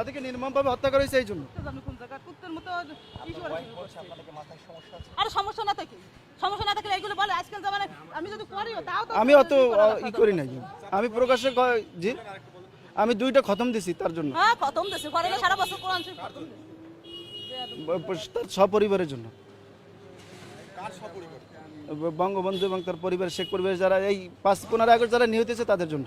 তাদেরকে নির্মমভাবে হত্যা করা হয়েছে এই জন্য। আপনি কোন জায়গা? কুত্তের মতো কি করে ভয় করছে আপনাদের মাথায় সমস্যা আছে? আরে সমস্যা না থাকে সমস্যা না থাকলে এইগুলো বলে আজকাল জামানে আমি যদি করিও তাও তো আমি অত ই করি নাই আমি প্রকাশ্যে জি? আমি দুইটা খতম দিছি তার জন্য। হ্যাঁ খতম দেশে ঘরে সারা বছর কোরআন শরীফ খতম দেছে। ব- ব- তার সপরিবারের জন্য। বঙ্গবন্ধু এবং তার পরিবার শেখ পরিবার যারা এই পাঁচ পনেরো আগস্ট যারা নিহত হয়েছে তাদের জন্য।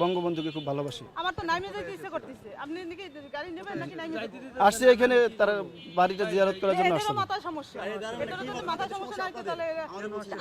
বঙ্গবন্ধুকে খুব ভালোবাসি। আমার তো নাইমে যেতে ইচ্ছে করতেছে। আপনি নাকি গাড়ি নেবেন নাকি নাইমে যাবেন? এখানে তার বাড়িটা জিয়ারত করার জন্য আসছি। মাথায় সমস্যা। যদি সমস্যা না তাহলে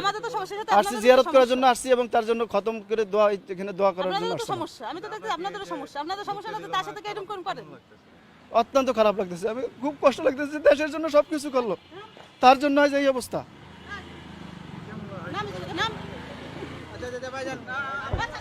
আমাদের তো সমস্যা সাথে আসছি জিয়ারত করার জন্য আসছি এবং তার জন্য খতম করে দোয়া এখানে দোয়া করার জন্য আসছি। সমস্যা আমি তো দেখছি আপনাদেরও সমস্যা। আপনাদের সমস্যা না তো তার সাথে এরকম কোন করেন অত্যন্ত খারাপ লাগতেছে। আমি খুব কষ্ট লাগতেছে দেশের জন্য সব কিছু করল। তার জন্য আজ এই অবস্থা। নাম নাম। আচ্ছা আচ্ছা ভাইজান। আচ্ছা